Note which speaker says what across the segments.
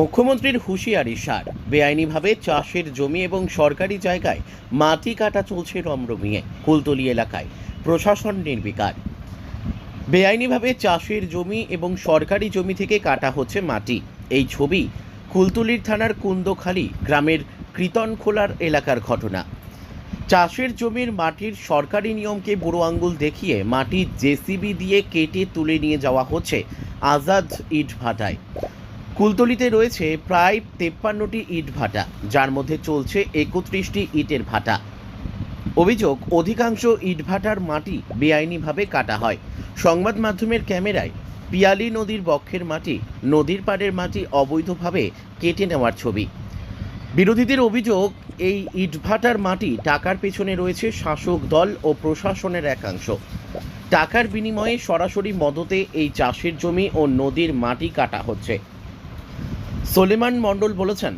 Speaker 1: মুখ্যমন্ত্রীর হুঁশিয়ারি সার। বেআইনিভাবে চাষের জমি এবং সরকারি জায়গায় মাটি কাটা চলছে রমরমিয়ে, কুলতলি এলাকায়। প্রশাসন নির্বিকার। বেআইনিভাবে চাষের জমি এবং সরকারি জমি থেকে কাটা হচ্ছে মাটি। এই ছবি কুলতুলির থানার কুন্দখালী গ্রামের কীর্তনখোলার এলাকার ঘটনা। চাষের জমির মাটির সরকারি নিয়মকে বুড়ো আঙ্গুল দেখিয়ে মাটি জেসিবি দিয়ে কেটে তুলে নিয়ে যাওয়া হচ্ছে আজাদ ইট ভাটায়। কুলতলিতে রয়েছে প্রায় তেপ্পান্নটি ইট ভাটা, যার মধ্যে চলছে একত্রিশটি ইটের ভাটা। অভিযোগ, অধিকাংশ ইট ভাটার মাটি বেআইনিভাবে কাটা হয়। সংবাদ মাধ্যমের ক্যামেরায় পিয়ালি নদীর বক্ষের মাটি, নদীর পাড়ের মাটি অবৈধভাবে কেটে নেওয়ার ছবি। বিরোধীদের অভিযোগ, এই ইটভাটার মাটি টাকার পেছনে রয়েছে শাসক দল ও প্রশাসনের একাংশ। টাকার বিনিময়ে সরাসরি মদতে এই চাষের জমি ও নদীর মাটি কাটা হচ্ছে। সোলেমান মণ্ডল বলেছেন,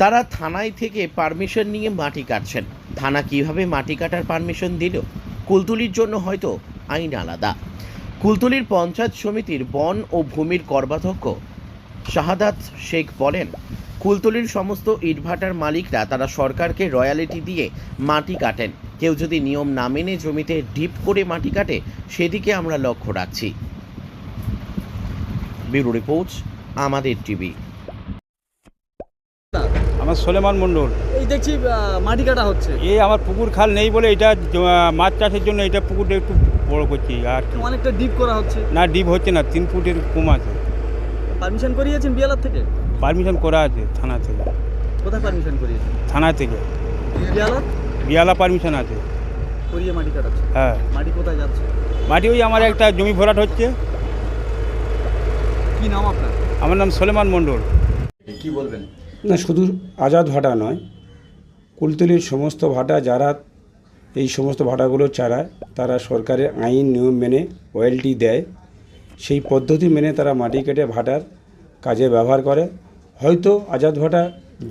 Speaker 1: তারা থানায় থেকে পারমিশন নিয়ে মাটি কাটছেন। থানা কীভাবে মাটি কাটার পারমিশন দিল? কুলতুলির জন্য হয়তো আইন আলাদা। কুলতুলির পঞ্চায়েত সমিতির বন ও ভূমির কর্মাধ্যক্ষ শাহাদাত শেখ বলেন, কুলতলির সমস্ত ইটভাটার মালিকরা তারা সরকারকে রয়্যালিটি দিয়ে মাটি কাটেন। কেউ যদি নিয়ম না মেনে জমিতে ডিপ করে মাটি কাটে, সেদিকে আমরা লক্ষ্য রাখছি। ব্যুরো রিপোর্ট আমাদের টিভি।
Speaker 2: আমার সোলেমান মণ্ডল।
Speaker 3: এই দেখছি মাটি কাটা হচ্ছে।
Speaker 2: এই আমার পুকুর খাল নেই বলে এটা মাছ চাষের জন্য এটা পুকুরটা একটু বড় করছি আর
Speaker 3: অনেকটা ডিপ করা হচ্ছে।
Speaker 2: না ডিপ হচ্ছে না তিন ফুটের কম আছে।
Speaker 3: পারমিশন করিয়েছেন বিয়ালার থেকে?
Speaker 2: পারমিশন করা আছে থানা থেকে।
Speaker 3: কোথায় পারমিশন করিয়েছেন?
Speaker 2: থানা থেকে।
Speaker 3: বিয়ালার
Speaker 2: বিয়ালা পারমিশন আছে।
Speaker 3: করিয়ে মাটি কাটাচ্ছে।
Speaker 2: হ্যাঁ।
Speaker 3: মাটি কোথায় যাচ্ছে?
Speaker 2: মাটি ওই আমার একটা জমি ভরাট হচ্ছে।
Speaker 3: কি নাম আপনার?
Speaker 2: আমার নাম সোলেমান মণ্ডল।
Speaker 3: কি বলবেন?
Speaker 4: না শুধু আজাদ ভাটা নয় কুলতলির সমস্ত ভাটা যারা এই সমস্ত ভাটাগুলো চালায় তারা সরকারের আইন নিয়ম মেনে ওয়েলটি দেয়। সেই পদ্ধতি মেনে তারা মাটি কেটে ভাটার কাজে ব্যবহার করে। হয়তো আজাদ ভাটা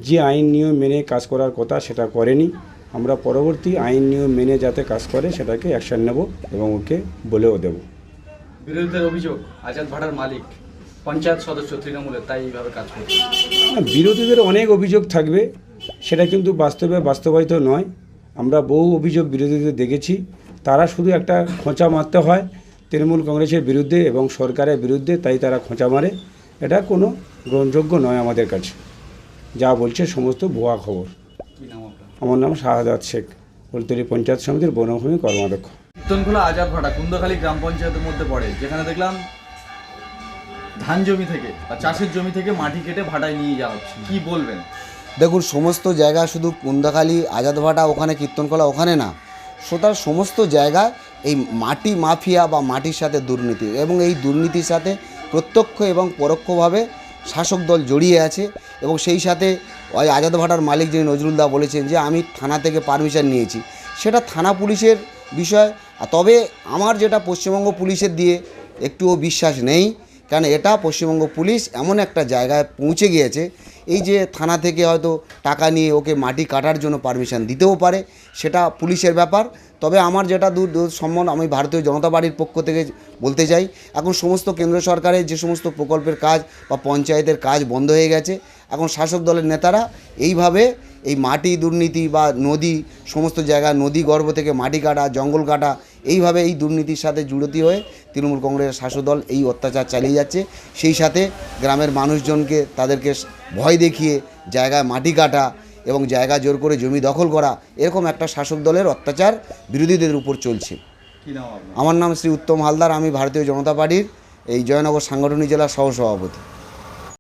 Speaker 4: যে আইন নিয়ম মেনে কাজ করার কথা সেটা করেনি। আমরা পরবর্তী আইন নিয়ম মেনে যাতে কাজ করে সেটাকে অ্যাকশন নেব এবং ওকে বলেও দেবো।
Speaker 5: বিরোধীদের অভিযোগ আজাদ ভাটার মালিক। পঞ্চায়েত সদস্য তৃণমূলের তাই এইভাবে কাজ করছে।
Speaker 4: বিরোধীদের অনেক অভিযোগ থাকবে সেটা কিন্তু বাস্তবে বাস্তবায়িত নয়। আমরা বহু অভিযোগ বিরোধীদের দেখেছি। তারা শুধু একটা খোঁচা মারতে হয় তৃণমূল কংগ্রেসের বিরুদ্ধে এবং সরকারের বিরুদ্ধে তাই তারা খোঁচা মারে। এটা কোনো গ্রহণযোগ্য নয় আমাদের কাছে। যা বলছে সমস্ত ভুয়া খবর। আমার নাম শাহাদাত শেখ ফুলতলি পঞ্চায়েত সমিতির বনভূমি কর্মাধ্যক্ষ।
Speaker 5: কীর্তনখোলা আজাদ ভাড়া কুন্দখালী গ্রাম পঞ্চায়েতের মধ্যে পড়ে যেখানে দেখলাম ধান জমি থেকে বা চাষের জমি থেকে মাটি কেটে ভাটায় নিয়ে যাওয়া হচ্ছে। কি বলবেন?
Speaker 6: দেখুন, সমস্ত জায়গা শুধু কুন্দাখালী আজাদভাটা ওখানে, কীর্তনকলা ওখানে না। সুতরাং সমস্ত জায়গায় এই মাটি মাফিয়া বা মাটির সাথে দুর্নীতি এবং এই দুর্নীতির সাথে প্রত্যক্ষ এবং পরোক্ষভাবে শাসক দল জড়িয়ে আছে এবং সেই সাথে ওই আজাদ ভাটার মালিক যিনি নজরুলদা বলেছেন যে, আমি থানা থেকে পারমিশন নিয়েছি। সেটা থানা পুলিশের বিষয়। তবে আমার যেটা পশ্চিমবঙ্গ পুলিশের দিয়ে একটুও বিশ্বাস নেই। কারণ এটা পশ্চিমবঙ্গ পুলিশ এমন একটা জায়গায় পৌঁছে গিয়েছে, এই যে থানা থেকে হয়তো টাকা নিয়ে ওকে মাটি কাটার জন্য পারমিশন দিতেও পারে, সেটা পুলিশের ব্যাপার। তবে আমার যেটা দূর সম্বন্ধ আমি ভারতীয় জনতা পার্টির পক্ষ থেকে বলতে চাই, এখন সমস্ত কেন্দ্র সরকারের যে সমস্ত প্রকল্পের কাজ বা পঞ্চায়েতের কাজ বন্ধ হয়ে গেছে, এখন শাসক দলের নেতারা এইভাবে এই মাটি দুর্নীতি বা নদী, সমস্ত জায়গা নদী গর্ভ থেকে মাটি কাটা, জঙ্গল কাটা এইভাবে এই দুর্নীতির সাথে জুড়তি হয়ে তৃণমূল কংগ্রেসের শাসক দল এই অত্যাচার চালিয়ে যাচ্ছে। সেই সাথে গ্রামের মানুষজনকে তাদেরকে ভয় দেখিয়ে জায়গায় মাটি কাটা এবং জায়গা জোর করে জমি দখল করা এরকম একটা শাসক দলের অত্যাচার বিরোধীদের উপর চলছে। আমার নাম শ্রী উত্তম হালদার আমি ভারতীয় জনতা পার্টির এই জয়নগর সাংগঠনিক জেলার সহসভাপতি।